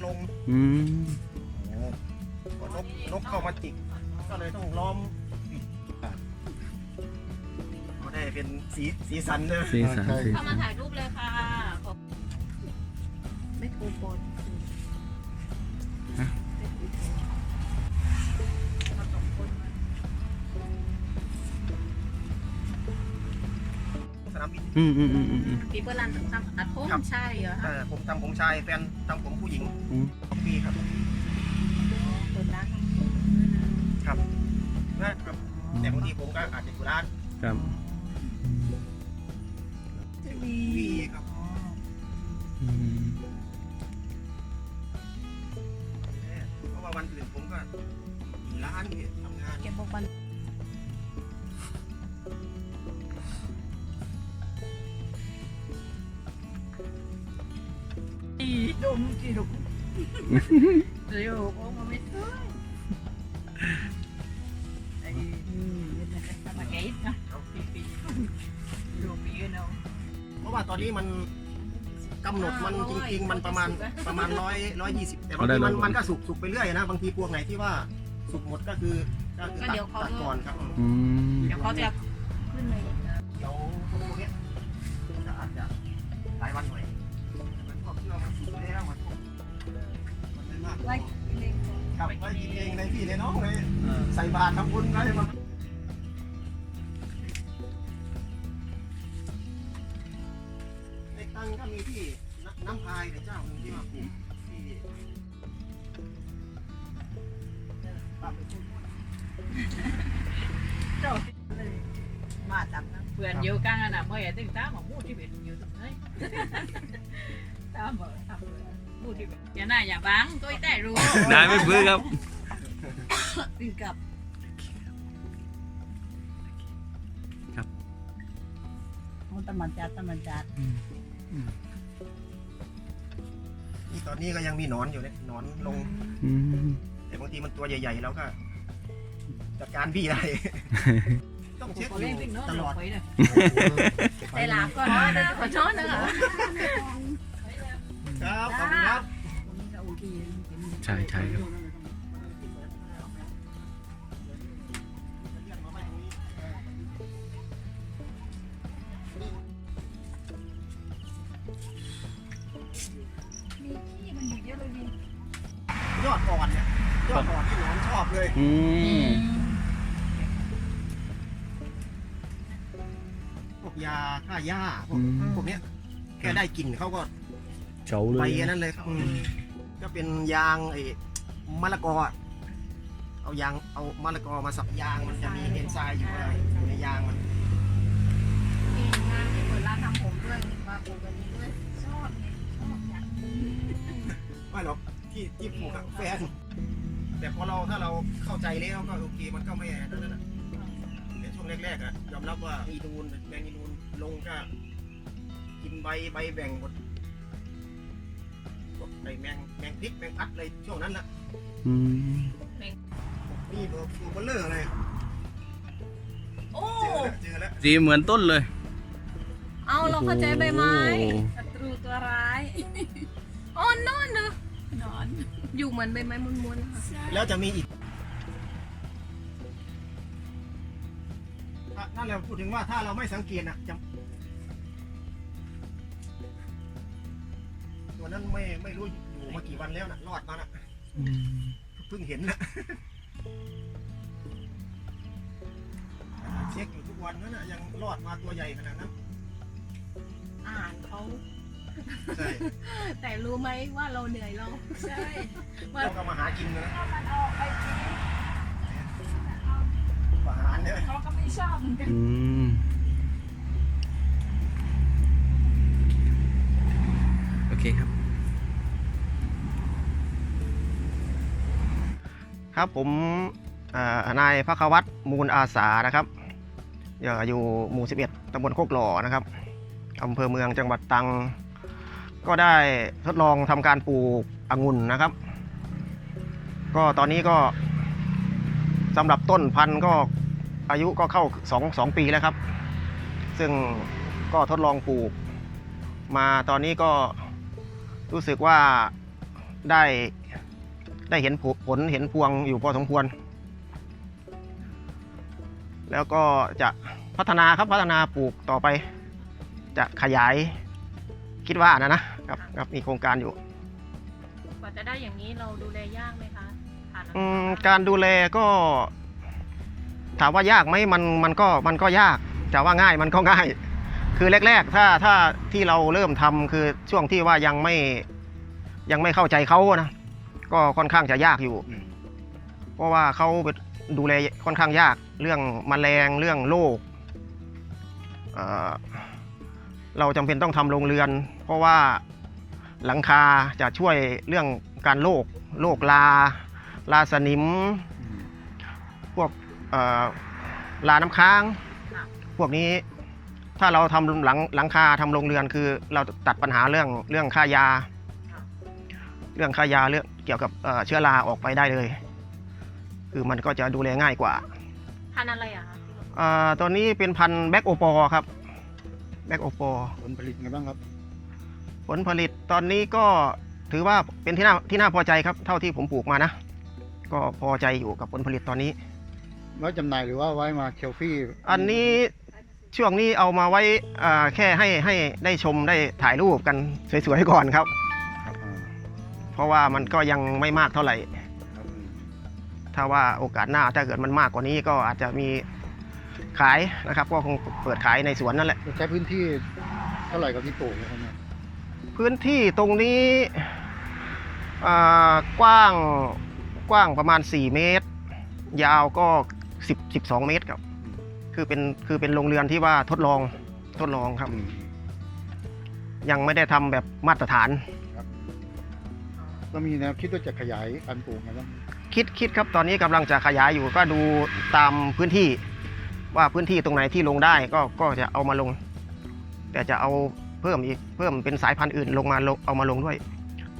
เนมนอืมโอ้กนกนกเข้ามาจิกก็เลยต้องล้อมปิดก็ได้เป็นสีสีสันเลยเข้ามาถ่ายรูปเลยค่ะไม่โกงบอลอะ นามบินอืมอืมอืมอืมอืม ปีเปอร์รันทำอัดผมครับใช่เหรอเอ่อผมทำผมชายแฟนทำผมผู้หญิงอืมปีครับตัวนักครับนะครับแต่บางทีผมก็อาจจะอยู่ร้านครับ จะมีวีครับอืม เพราะว่าวันอื่นผมก็อยู่ร้านเนี่ยทำงาน เก็บพวกมัน ดมกี่ดมเร็วโอ้มาไม่ช่วยไอ้ทำมาเกตนะปีปีดูปีเนาะเพราะว่าตอนนี้มันกำหนดมันจริงๆมันประมาณประมาณร้อยร้อยยี่สิบแต่บางทีมันมันก็สุกสุกไปเรื่อยนะบางทีพวกไหนที่ว่าสุกหมดก็คือก็คือตัดตัดก่อนครับอืมเดี๋ยวเขาจะ ในพี่ในน้องเลยใส่บาตรทำบุญไว้มาในตังก็มีที่น้ำน้ำพายเนี่ยเจ้าหนึ่งที่มาปลูกที่ปรับไปพูดเจ้ามาตับนะเพื่อนอยู่กลางอะเมื่อไหร่ถึงตามมาพูดที่เป็นอยู่ตรงไหนตามมาทำพูดที่เป็นอย่าหน้าอย่าบังตัวแต่รู้นายไม่ฟื้นครับ ปีกับครับมันตะมันจัดตะมันจัดนี่ตอนนี้ก็ยังมีหนอนอยู่เนี่ยหนอนลงอืมแต่บางทีมันตัวใหญ่ๆแล้วก็จัดการพี่ได้ ต้องเช็คขออเล่นยู่วิ่งเนาะตลอดไปเลยได้ลาก่อนนะขอโทษนะครับครับขอบคุณครับใช่ใช่ครับ ยู่เยอะเลยดิยอดอ่อนเนี่ยยอดอ่อนที่หนอนชอบเลยอืมพวกยาฆ่าหญ้าพวกอืมพวกเนี้ยแค่ได้กลิ่นเขาก็เฉาเลไปยอันนั้นเลยครับอืมก็เป็นยางไอ้มะละกออะเอายางเอามะละกอมาสับยางมันจะมีเอนไซม์อยู่อะไรอยู่ในยางมัน เก่งมากเปิดร้านทำผมด้วยมาปลูกแบบนี้ด้วยชอบเนี่ยชอบอยาก ไม่หรอกที่ที่ปลูกอะแฟน แต่พอเราถ้าเราเข้าใจแล้วก็โอเคมันก็ไม่นั่นนะในช่วงแรกๆอะยอมรับว่าอีนูนแมงอีนูนลงก็กินใบใบแบ่งหมดพวกไอ้แมงแมงพริกแมงพัดอะไรช่วงนั้นละอืมนี่ตัวตัวเบลเลอร์เลยโอ้ เจอแล้วเจอแล้วสีเหมือนต้นเลยเอาเราเข้าใจใบไม้โอ้โห ศัตรูตัวร้าย อ๋อนอนเนอะนอน อยู่เหมือนใบไม้ม้วนๆค่ะแล้วจะมีอีกถ้านั่นแหละพูดถึงว่าถ้าเราไม่สังเกตนะจะตัวนั้นไม่ไม่รู้อยู่มากี่วันแล้วนะรอดมานะอืมเพิ่งเห็นนะ เช็คอยู่ทุกวันนั่นนะยังรอดมาตัวใหญ่ขนาดนั้น อ่านเขา ใช่แต่รู้ไหมว่าเราเหนื่อยเราใช่เราก็มาหากินนะถ้ามันออกไปกินอาหารเนี่ยเขาก็ไม่ชอบเหมือนกันอืมโอเคครับ ครับผมอ่านายพักวัตรมูลอาสานะครับอยู่หมู่ 11ตำบลโคกหล่อนะครับอำเภอเมืองจังหวัดตรัง ก็ได้ทดลองทำการปลูกองุ่นนะครับ ก็ตอนนี้ก็สำหรับต้นพันธุ์ก็อายุก็เข้า2 2ปีแล้วครับ ซึ่งก็ทดลองปลูก มาตอนนี้ก็รู้สึกว่าได้ได้เห็นผลผลเห็นพวงอยู่พอสมควร แล้วก็จะพัฒนาครับพัฒนาปลูกต่อไป จะขยาย คิดว่านะนะครับครับมีโครงการอยู่กว่าจะได้อย่างนี้เราดูแลยากไหมคะผ่านอะไรอืมบ้างการดูแลก็ถามว่ายากไหมมันมันก็มันก็ยากจะว่าง่ายมันก็ง่าย คือแรก ๆ ถ้าถ้าที่เราเริ่มทำคือช่วงที่ว่ายังไม่ยังไม่เข้าใจเขานะก็ค่อนข้างจะยากอยู่ เพราะว่าเขาเป็นดูแลค่อนข้างยากเรื่องมแมลงเรื่องโรค เอ่อเราจำเป็นต้องทำโรงเรือน เพราะว่าหลังคาจะช่วยเรื่องการโรคโรคลาลาสนิม พวกเอ่อลาน้ำค้าง พวกนี้ถ้าเราทำหลังหลังคาทำโรงเรือนคือ เราตัดปัญหาเรื่องเรื่องค่ายา เรื่องค่ายาเรื่องเกี่ยวกับเอ่อเชื้อราออกไปได้เลย คือมันก็จะดูแลง่ายกว่า พันธุ์อะไรอะคะเอ่อตัวนี้เป็นพันธุ์แบ็กโอปอครับ แบ็กโอปอผลผลิตไงบ้างครับ ผลผลิตตอนนี้ก็ถือว่าเป็นที่น่าที่น่าพอใจครับ เท่าที่ผมปลูกมานะ ก็พอใจอยู่กับผลผลิตตอนนี้ไว้จำหน่ายหรือว่าไว้มาเชลฟี่ อันนี้ช่วงนี้เอามาไว้อ่าแค่ให้ให้ได้ชมได้ถ่ายรูปกันสวยๆก่อนครับ ครับอ่าเพราะว่ามันก็ยังไม่มากเท่าไหร่ ครับอืมถ้าว่าโอกาสหน้าถ้าเกิดมันมากกว่านี้ก็อาจจะมี ขายนะครับ ก็คงเปิดขายในสวนนั่นแหละใช้พื้นที่เท่าไหร่กับที่ปลูกนะครับเนี่ยพื้นที่ตรงนี้อ่ากว้างกว้างประมาณ 4 เมตร ยาวก็ 10 12 เมตรครับ คือเป็นคือเป็นโรงเรือนที่ว่าทดลองทดลองครับอืมยังไม่ได้ทำแบบมาตรฐานครับก็มีแนวคิดว่าจะขยายการปลูกไงบ้างคิดคิดครับตอนนี้กำลังจะขยายอยู่ก็ดูตามพื้นที่ ว่าพื้นที่ตรงไหนที่ลงได้ก็ก็จะเอามาลง แต่จะเอาเพิ่มอีกเพิ่มเป็นสายพันธุ์อื่นลงมาลงเอามาลงด้วย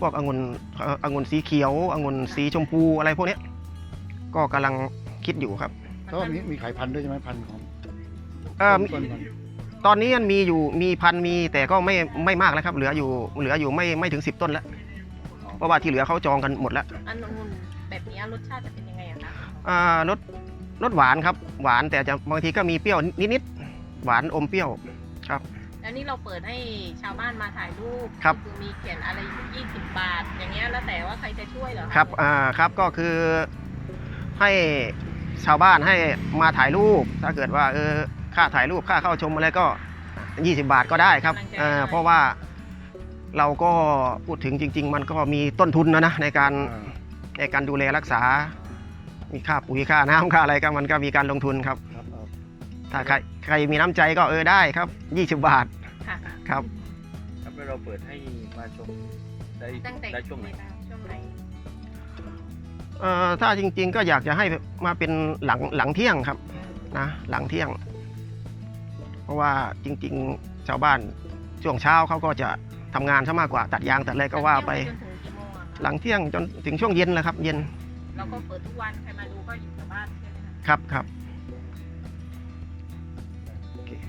พวกองุ่นเอ่อองุ่นสีเขียวองุ่นสีชมพูอะไรพวกเนี้ยก็กำลังคิดอยู่ครับเพราะว่ามีมีขายพันธุ์ด้วยใช่ไหมพันธุ์ของเอ่อต้นพันธุ์ตอนนี้มันมีอยู่มีพันธุ์มีแต่ก็ไม่ไม่มากแล้วครับ เหลืออยู่เหลืออยู่ไม่ไม่ถึง10ต้นแล้วเพราะว่าที่เหลือเขาจองกันหมดแล้วอันนู้นแบบนี้รสชาติจะเป็นยังไงอะคะอ่ารส รสหวานครับ หวานแต่จะบางทีก็มีเปรี้ยวนิดๆหวานอมเปรี้ยวแล้วนี่เราเปิดให้ชาวบ้านมาถ่ายรูปครับคือมีเขียนอะไรยี่สิบบาท อย่างเงี้ยแล้วแต่ว่าใครจะช่วยเหรอะครับอ่าครับก็คือให้ชาวบ้านให้มาถ่ายรูป ถ้าเกิดว่าเออค่าถ่ายรูปค่าเข้าชมอะไรก็ 20 บาทก็ได้ครับเออเพราะว่าเราก็พูดถึงจริง ๆ มันก็มีต้นทุนนะนะในการอ่าในการดูแลรักษา มีค่าปุ๋ยค่าน้ำค่าอะไรก็มันก็มีการลงทุนครับ ครับครับถ้าใครใครมีน้ำใจก็เออได้ครับ 20 บาทค่ะครับครับแล้วเราเปิดให้มาชมได้ตั้งแต่ได้ช่วงไหนช่วงไหนเอ่อถ้าจริง ๆ ก็อยากจะให้มาเป็นหลังหลังเที่ยงครับนะหลังเที่ยง เพราะว่าจริง ๆชาวบ้านช่วงเช้าเขาก็จะทำงานซะมากกว่าตัดยางตัดอะไรก็ว่าไป จนถึงกี่โมงอะคะหลังเที่ยงจนถึงช่วงเย็นแหละครับ เย็น เราก็เปิดทุกวันใครมาดูก็อยู่กับบ้านใช่ไหมคะครับครับ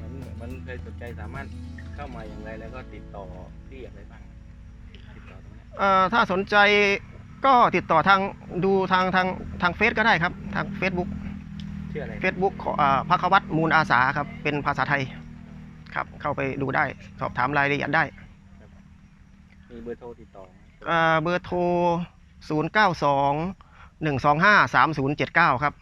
มันมันใครสนใจสามารถเข้ามาอย่างไรแล้วก็ติดต่อที่อย่างไรบ้างติดต่อตรงนี้เอ่อถ้าสนใจก็ติดต่อทางดูทางทางทางเฟซก็ได้ครับ ทาง Facebook ชื่ออะไร Facebook ของอ่าพักวัตมูลอาสาครับ เป็นภาษาไทยครับ เข้าไปดูได้ สอบถามรายละเอียดได้มีเบอร์โทรติดต่อไหมเอ่อเบอร์โทร 0 9 2 1 2 5 3 0 7 9 ครับ